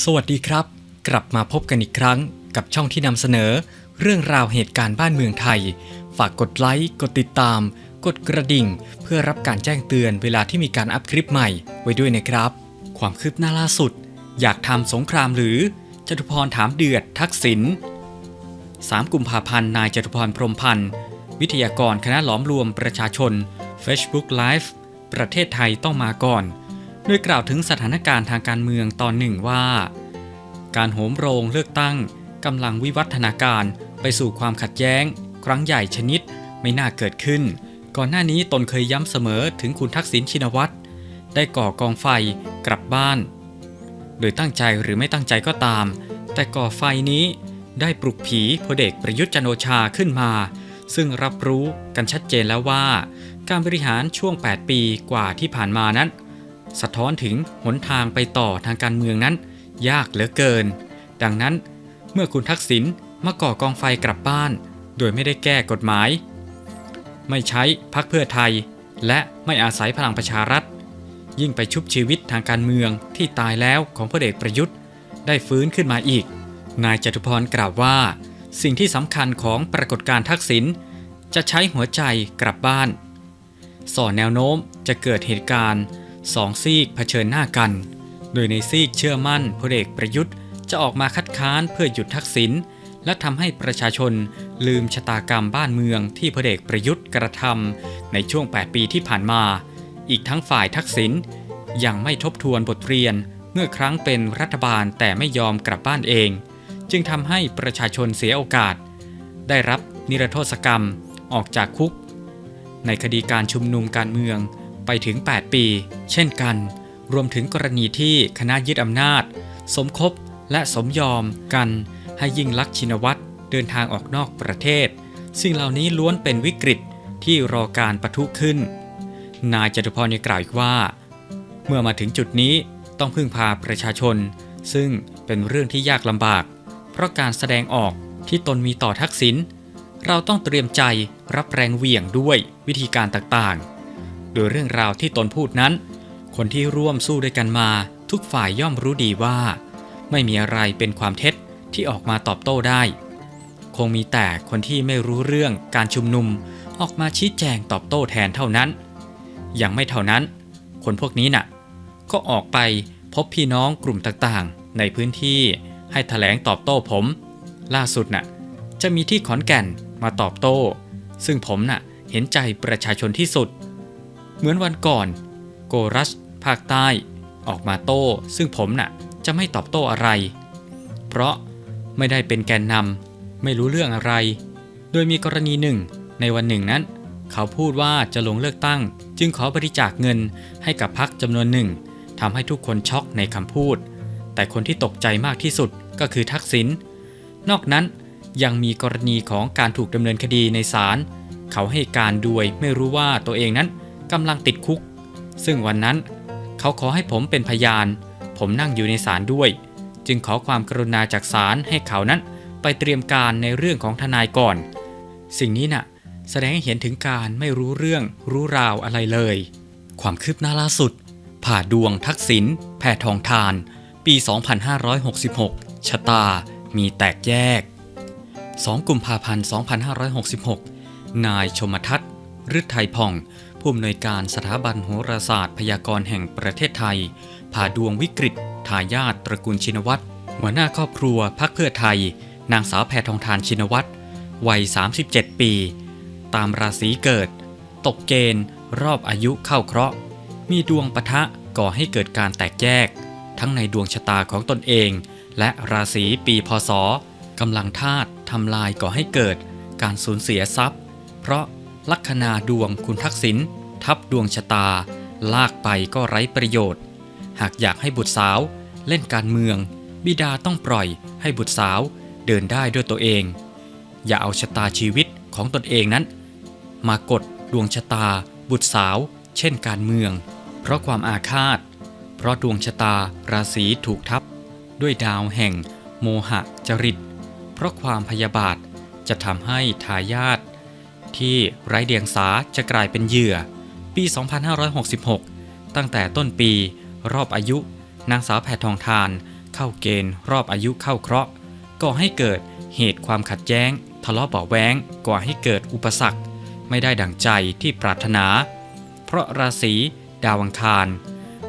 สวัสดีครับ กลับมาพบกันอีกครั้งกับช่องที่นำเสนอ เรื่องราวเหตุการณ์บ้านเมืองไทย ฝากกดไลค์ กดติดตาม กดกระดิ่ง เพื่อรับการแจ้งเตือนเวลาที่มีการอัพคลิปใหม่ไว้ด้วยนะครับ ความคืบหน้าล่าสุด อยากทำสงครามหรือจตุพรถามเดือดทักษิณ3กุมภาพันธ์นายจตุพรพรมพันธ์ วิทยากรคณะหลอมรวมประชาชน Facebook Live ประเทศไทยต้องมาก่อน โดยกล่าวถึงสถานการณ์ทางการเมืองตอนหนึ่งว่า การโหมโรงเลือกตั้งกำลังวิวัฒนาการไปสู่ความขัดแย้ง ครั้งใหญ่ชนิดไม่น่าเกิดขึ้น ก่อนหน้านี้ตนเคยย้ำเสมอถึงคุณทักษิณชินวัตรได้ก่อกองไฟกลับบ้าน โดยตั้งใจหรือไม่ตั้งใจก็ตาม แต่ก่อไฟนี้ได้ปลุกผีพลเอกประยุทธ์จันโอชาขึ้นมา ซึ่งรับรู้กันชัดเจนแล้วว่า การบริหารช่วง 8 ปีกว่าที่ผ่านมานั้น สะท้อนถึงหนทางไปต่อทางการเมืองนั้น ยากเหลือเกิน ดังนั้นเมื่อคุณทักษิณมาก่อกองไฟกลับบ้าน โดยไม่ได้แก้กฎหมาย ไม่ใช้พักเพื่อไทย และไม่อาศัยพลังประชารัฐ ยิ่งไปชุบชีวิตทางการเมืองที่ตายแล้วของพลเอกประยุทธ์ ได้ฟื้นขึ้นมาอีก นายจตุพรกล่าวว่า สิ่งที่สำคัญของปรากฏการทักษิณจะใช้หัวใจกลับบ้าน ส่อแนวโน้มจะเกิดเหตุการณ์ สองซีกเผชิญหน้ากัน โดยในซีกเชื่อมั่นพลเอกประยุทธ์จะออกมาคัดค้านเพื่อหยุดทักษิณและทำให้ประชาชนลืมชะตากรรมบ้านเมืองที่พลเอกประยุทธ์กระทำในช่วง 8 ปีที่ผ่านมา อีกทั้งฝ่ายทักษิณยังไม่ทบทวนบทเรียนเมื่อครั้งเป็นรัฐบาลแต่ไม่ยอมกลับบ้านเอง จึงทำให้ประชาชนเสียโอกาส ได้รับนิรโทษกรรมออกจากคุก ในคดีการชุมนุมการเมือง ไปถึง 8 ปี เช่นกัน รวมถึงกรณีที่คณะยึดอำนาจ สมคบและสมยอมกัน ให้ยิ่งลักษณ์ชินวัตรเดินทางออกนอกประเทศสิ่งเหล่านี้ล้วนเป็นวิกฤตที่รอการประทุขึ้น นายจตุพรยังกล่าวอีกว่า เมื่อมาถึงจุดนี้ต้องพึ่งพาประชาชน ซึ่งเป็นเรื่องที่ยากลำบาก เพราะการแสดงออกที่ตนมีต่อทักษิณเราต้องเตรียมใจรับแรงเหวี่ยงด้วยวิธีการต่างๆ โดยเรื่องราวที่ตนพูดนั้น คนที่ร่วมสู้ด้วยกันมา ทุกฝ่ายย่อมรู้ดีว่า ไม่มีอะไรเป็นความเท็จที่ออกมาตอบโต้ได้ คงมีแต่คนที่ไม่รู้เรื่องการชุมนุมออกมาชี้แจงตอบโต้แทนเท่านั้น ยังไม่เท่านั้น คนพวกนี้น่ะ ก็ออกไปพบพี่น้องกลุ่มต่างๆ ในพื้นที่ให้ถแถลงตอบโต้ผม ล่าสุดน่ะ จะมีที่ขอนแก่นมาตอบโต้ ซึ่งผมน่ะเห็นใจประชาชนที่สุด เหมือนวันก่อน โกรัสภาคใต้ ออกมาโต้ ซึ่งผมน่ะ จะไม่ตอบโต้อะไร เพราะไม่ได้เป็นแกนนำไม่รู้เรื่องอะไร โดยมีกรณีหนึ่ง ในวันหนึ่งนั้น เขาพูดว่าจะลงเลือกตั้ง จึงขอบริจาคเงินให้กับพักจำนวนหนึ่งทำให้ทุกคนช็อกในคำพูด แต่คนที่ตกใจมากที่สุดก็คือทักษิณนอกนั้นยังมีกรณีของการถูกดำเนินคดีในศาลเขาให้การด้วยไม่รู้ว่าตัวเองนั้น กำลังติดคุก ซึ่งวันนั้นเขาขอให้ผมเป็นพยาน ผมนั่งอยู่ในศาลด้วย จึงขอความกรุณาจากศาลให้เขานั้นไปเตรียมการในเรื่องของทนายก่อน สิ่งนี้น่ะ แสดงให้เห็นถึงการไม่รู้เรื่องรู้ราวอะไรเลย ความคืบหน้าล่าสุด ผ่าดวงทักษิณแผ่ทองทาน ปี 2566 ชะตา มีแตกแยก 2 กุมภาพันธ์ 2566 นายชมทัศน์ฤทัยผ่อง ผู้อำนวยการสถาบันโหราศาสตร์พยากรณ์แห่งประเทศไทย ผ่าดวงวิกฤต ทายาทตระกูลชินวัตรหัวหน้าครอบครัวพักเพื่อไทย นางสาวแพทองทานชินวัตรวัย 37 ปี ตามราศีเกิด ตกเกณฑ์ รอบอายุเข้าเคราะห์ มีดวงปะทะก่อให้เกิดการแตกแยก ทั้งในดวงชะตาของตนเอง และราศีปีพศกำลังธาตุทำลายก่อให้เกิด การสูญเสียทรัพย์ เพราะ ลัคนาดวงคุณทักษิณทับดวงชะตา ลากไปก็ไร้ประโยชน์ หากอยากให้บุตรสาว เล่นการเมือง บิดาต้องปล่อยให้บุตรสาวเดินได้ด้วยตัวเอง อย่าเอาชะตาชีวิตของตนเองนั้น มากดดวงชะตา บุตรสาว เช่นการเมือง เพราะความอาฆาต เพราะดวงชะตาราศีถูกทับ ด้วยดาวแห่ง โมหะจริต เพราะความพยาบาทจะทำให้ทายาท ที่ไร้เดียงสาจะกลายเป็นเหยื่อ ปี 2566 ตั้งแต่ต้นปี รอบอายุ นางสาวแพทองทาน เข้าเกณฑ์รอบอายุเข้าเคราะห์ก่อให้เกิดเหตุความขัดแย้ง ทะเลาะเบาะแว้งก่อให้เกิดอุปสรรค ไม่ได้ดั่งใจที่ปรารถนา เพราะราศีดาวังคาร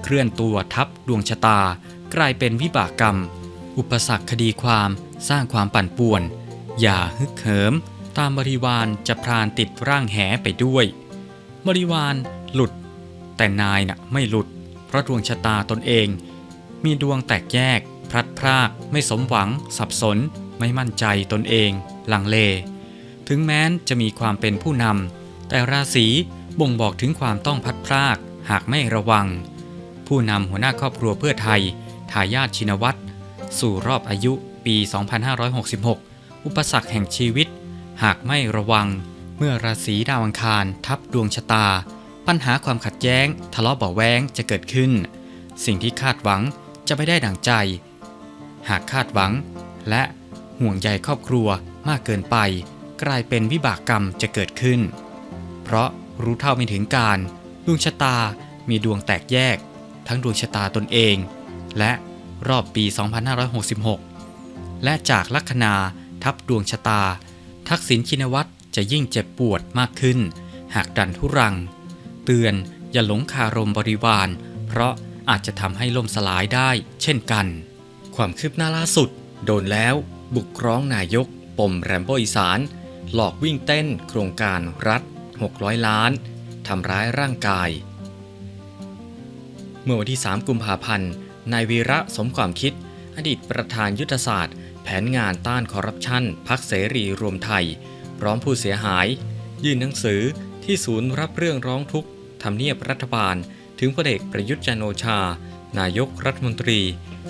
เคลื่อนตัวทับดวงชะตา กลายเป็นวิบากกรรม อุปสรรคคดีความสร้างความปั่นป่วน อย่าฮึกเหิม ตามบริวารจะพรานติดร่างแหไปด้วย บริวารหลุด แต่นายน่ะไม่หลุด เพราะดวงชะตาตนเอง มีดวงแตกแยก พลัดพรากไม่สมหวัง สับสน ไม่มั่นใจตนเองลังเล ถึงแม้นจะมีความเป็นผู้นำแต่ราศีบ่งบอกถึงความต้องพัดพรากหากไม่ระวัง ผู้นำหัวหน้าครอบครัวเพื่อไทยทายาทชินวัตรสู่รอบอายุปี 2566 อุปสรรคแห่งชีวิต หากไม่ระวัง เมื่อราศีดาวอังคารทับดวงชะตา ปัญหาความขัดแย้ง ทะเลาะเบาะแว้งจะเกิดขึ้น สิ่งที่คาดหวังจะไม่ได้ดั่งใจ หากคาดหวัง และห่วงใยครอบครัวมากเกินไป กลายเป็นวิบากกรรมจะเกิดขึ้น เพราะรู้เท่าไม่ถึงการ ดวงชะตามีดวงแตกแยก ทั้งดวงชะตาตนเอง และรอบปี 2566 และจากลัคนาทับดวงชะตา ทักษิณชินวัตรจะยิ่งเจ็บปวดมากขึ้น หากดันทุรัง เตือนอย่าหลงคารมบริวาร เพราะอาจจะทำให้ล่มสลายได้เช่นกัน ความคืบหน้าล่าสุด โดนแล้วบุกร้องนายก ปมแรมโบอีสาน หลอกวิ่งเต้นโครงการรัฐ 600 ล้านทำร้ายร่างกาย เมื่อวันที่ 3 กุมภาพันธ์นายวีระสมความคิด อดีตประธานยุทธศาสตร์ แผนงานต้านคอร์รัปชันพักเสรีรวมไทย พร้อมผู้เสียหาย ยื่นหนังสือที่ศูนย์รับเรื่องร้องทุกข์ทำเนียบรัฐบาล ถึงพลเอกประยุทธ์จันโอชา นายกรัฐมนตรี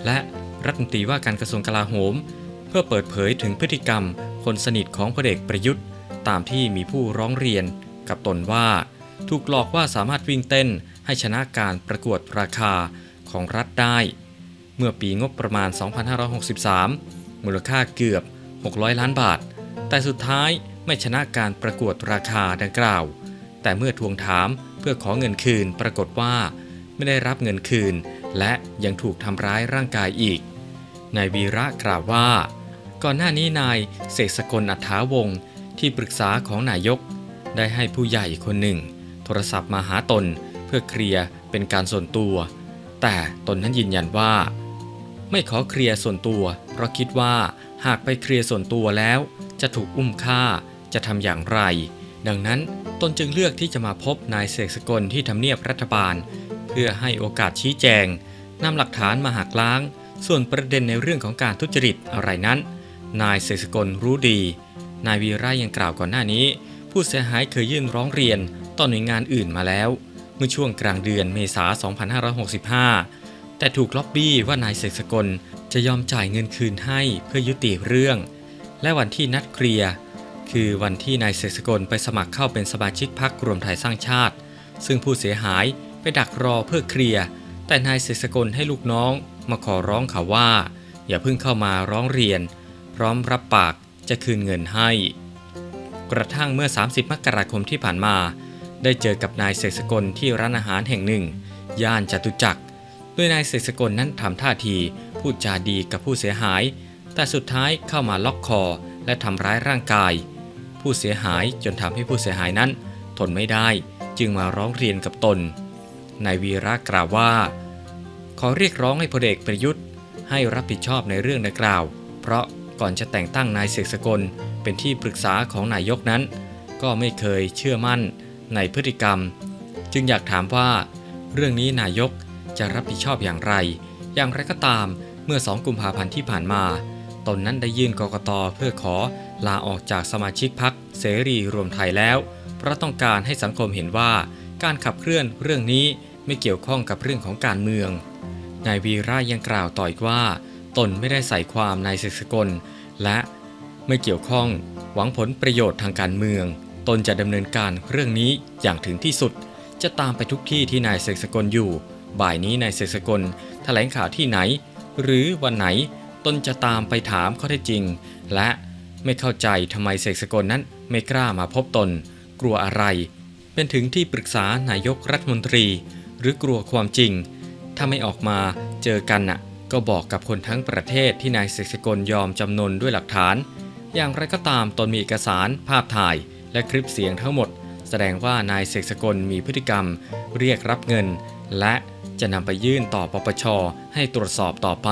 และรัฐมนตรีว่าการกระทรวงกลาโหม เพื่อเปิดเผยถึงพฤติกรรม คนสนิทของพลเอกประยุทธ์ ตามที่มีผู้ร้องเรียน กับตนว่า ถูกหลอกว่าสามารถวิ่งเต้นให้ชนะการประกวดราคาของรัฐได้ เมื่อปีงบประมาณ 2563 มูลค่าเกือบ 600 ล้านบาท แต่สุดท้ายไม่ชนะการประกวดราคาดังกล่าว แต่เมื่อทวงถามเพื่อขอเงินคืนปรากฏว่า ไม่ได้รับเงินคืน และยังถูกทำร้ายร่างกายอีก นายวีระกล่าวว่า ก่อนหน้านี้นายเสกสกลอัฏฐาวงศ์ที่ปรึกษาของนายก ได้ให้ผู้ใหญ่คนหนึ่ง โทรศัพท์มาหาตนเพื่อเคลียร์เป็นการส่วนตัว แต่ตนนั้นยืนยันว่า ไม่ขอเคลียร์ส่วนตัว เพราะคิดว่าหากไปเคลียร์ส่วนตัวแล้ว จะถูกอุ้มฆ่าจะทำอย่างไร ดังนั้นตนจึงเลือกที่จะมาพบนายเสกสกลที่ทำเนียบรัฐบาล เพื่อให้โอกาสชี้แจงนำหลักฐานมาหักล้าง ส่วนประเด็นในเรื่องของการทุจริตอะไรนั้น นายเสกสกลรู้ดี นายวีระยังกล่าวก่อนหน้านี้ ผู้เสียหายเคยยื่นร้องเรียนต่อหน่วยงานอื่นมาแล้ว เมื่อช่วงกลางเดือนเมษา 2565 แต่ถูกล็อบบี้ว่านายเสกสกล จะยอมจ่ายเงินคืนให้เพื่อยุติเรื่อง และวันที่นัดเคลียร์คือวันที่นายเสกสกลไปสมัครเข้าเป็นสมาชิกพรรครวมไทยสร้างชาติ ซึ่งผู้เสียหายไปดักรอเพื่อเคลียร์แต่นายเสกสกลให้ลูกน้องมาขอร้องเขาว่า อย่าเพิ่งเข้ามาร้องเรียน พร้อมรับปากจะคืนเงินให้ กระทั่งเมื่อ 30 มกราคมที่ผ่านมา ได้เจอกับนายเสกสกลที่ร้านอาหารแห่งหนึ่ง ย่านจตุจักรโดยนายเสกสกลนั้นทำท่าที พูดจาดีกับผู้เสียหาย แต่สุดท้ายเข้ามาล็อกคอ และทำร้ายร่างกาย ผู้เสียหายจนทำให้ผู้เสียหายนั้น ทนไม่ได้จึงมาร้องเรียนกับตนนายวีระกล่าวว่า ขอเรียกร้องให้พลเอกประยุทธ์ ให้รับผิดชอบในเรื่องดังกล่าว เพราะก่อนจะแต่งตั้งนายเสกสกลเป็นที่ปรึกษาของนายกนั้น ก็ไม่เคยเชื่อมั่นในพฤติกรรม จึงอยากถามว่า เรื่องนี้นายกจะรับผิดชอบอย่างไร อย่างไรก็ตาม เมื่อ 2 กุมภาพันธ์ที่ผ่านมา ตนนั้นได้ยื่นกกตเพื่อขอลาออกจากสมาชิกพรรคเสรีรวมไทยแล้ว เพราะต้องการให้สังคมเห็นว่า การขับเคลื่อนเรื่องนี้ไม่เกี่ยวข้องกับเรื่องของการเมือง นายวีระยังกล่าวต่ออีกว่า ตนไม่ได้ใส่ความนายเสกสกล และไม่เกี่ยวข้อง หวังผลประโยชน์ทางการเมือง ตนจะดำเนินการเรื่องนี้อย่างถึงที่สุด จะตามไปทุกที่ที่นายเสกสกลอยู่ บ่ายนี้นายเสกสกลแถลงข่าวที่ไหน หรือวันไหนตนจะตามไปถามข้อเท็จจริง และไม่เข้าใจทำไมเสกสกลนั้นไม่กล้ามาพบตน กลัวอะไร เป็นถึงที่ปรึกษานายกรัฐมนตรี หรือกลัวความจริง ถ้าไม่ออกมาเจอกันน่ะ ก็บอกกับคนทั้งประเทศที่นายเสกสกลยอมจำนนด้วยหลักฐาน อย่างไรก็ตามตนมีเอกสารภาพถ่าย และคลิปเสียงทั้งหมด แสดงว่านายเสกสกลมีพฤติกรรม เรียกรับเงิน และจะนำไปยื่นต่อปปชให้ตรวจสอบต่อไป